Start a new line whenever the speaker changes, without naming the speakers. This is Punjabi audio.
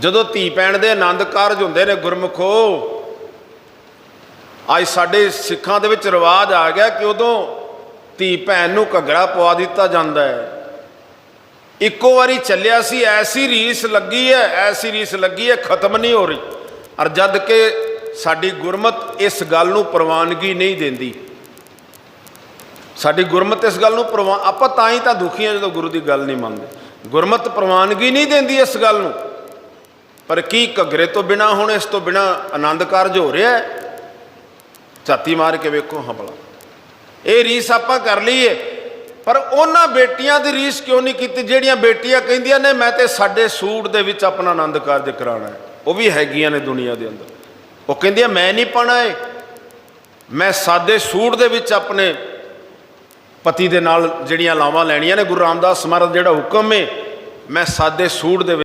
ਜਦੋਂ ਧੀ ਪੈਣ ਦੇ ਆਨੰਦ ਕਾਰਜ ਹੁੰਦੇ ਨੇ ਗੁਰਮੁਖੋ, ਅੱਜ ਸਾਡੇ ਸਿੱਖਾਂ ਦੇ ਵਿੱਚ ਰਿਵਾਜ ਆ ਗਿਆ ਕਿ ਉਦੋਂ ਧੀ ਭੈਣ ਨੂੰ ਘੱਗਰਾ ਪਵਾ ਦਿੱਤਾ ਜਾਂਦਾ ਹੈ। ਇੱਕੋ ਵਾਰੀ ਚੱਲਿਆ ਸੀ, ਐਸੀ ਰੀਸ ਲੱਗੀ ਹੈ, ਐਸੀ ਰੀਸ ਲੱਗੀ ਹੈ, ਖਤਮ ਨਹੀਂ ਹੋ ਰਹੀ। ਅਰ ਜਦ ਕਿ ਸਾਡੀ ਗੁਰਮਤ ਇਸ ਗੱਲ ਨੂੰ ਪ੍ਰਵਾਨਗੀ ਨਹੀਂ ਦਿੰਦੀ। ਸਾਡੀ ਗੁਰਮਤ ਇਸ ਗੱਲ ਨੂੰ ਪ੍ਰਵਾਨ ਆਪਾਂ ਤਾਂ ਹੀ ਤਾਂ ਦੁਖੀ ਹਾਂ ਜਦੋਂ ਗੁਰੂ ਦੀ ਗੱਲ ਨਹੀਂ ਮੰਨਦੇ। ਗੁਰਮਤ ਪ੍ਰਵਾਨਗੀ ਨਹੀਂ ਦਿੰਦੀ ਇਸ ਗੱਲ ਨੂੰ। ਪਰ ਕੀ ਘੱਗਰੇ ਤੋਂ ਬਿਨਾ ਹੁਣ ਇਸ ਤੋਂ ਬਿਨਾ ਆਨੰਦ ਕਾਰਜ ਹੋ ਰਿਹਾ ਹੈ? ਝਾਤੀ ਮਾਰ ਕੇ ਵੇਖੋ ਹਾਂ ਭਲਾ ਇਹ ਰੀਸ ਆਪਾਂ ਕਰ ਲਈਏ। ਪਰ ਉਹਨਾਂ ਬੇਟੀਆਂ ਦੀ ਰੀਸ ਕਿਉਂ ਨਹੀਂ ਕੀਤੀ? ਜਿਹੜੀਆਂ ਬੇਟੀਆਂ ਕਹਿੰਦੀਆਂ ਨੇ, ਮੈਂ ਤੇ ਸਾਡੇ ਸੂਟ ਦੇ ਵਿੱਚ ਆਪਣਾ ਆਨੰਦ ਕਾਰਜ ਕਰਾਉਣਾ ਹੈ। ਉਹ ਵੀ ਹੈਗੀਆਂ ਨੇ ਦੁਨੀਆ ਦੇ ਅੰਦਰ। ਉਹ ਕਹਿੰਦੀਆਂ, ਮੈਂ ਨਹੀਂ ਪਾਣਾ ਏ ਮੈਂ ਸਾਦੇ ਸੂਟ ਦੇ ਵਿੱਚ ਆਪਣੇ ਪਤੀ ਦੇ ਨਾਲ ਜਿਹੜੀਆਂ ਲਾਵਾਂ ਲੈਣੀਆਂ ਨੇ, ਗੁਰੂ ਰਾਮਦਾਸ ਮਹਾਰਾਜ ਜਿਹੜਾ ਹੁਕਮ ਏ, ਮੈਂ ਸਾਦੇ ਸੂਟ ਦੇ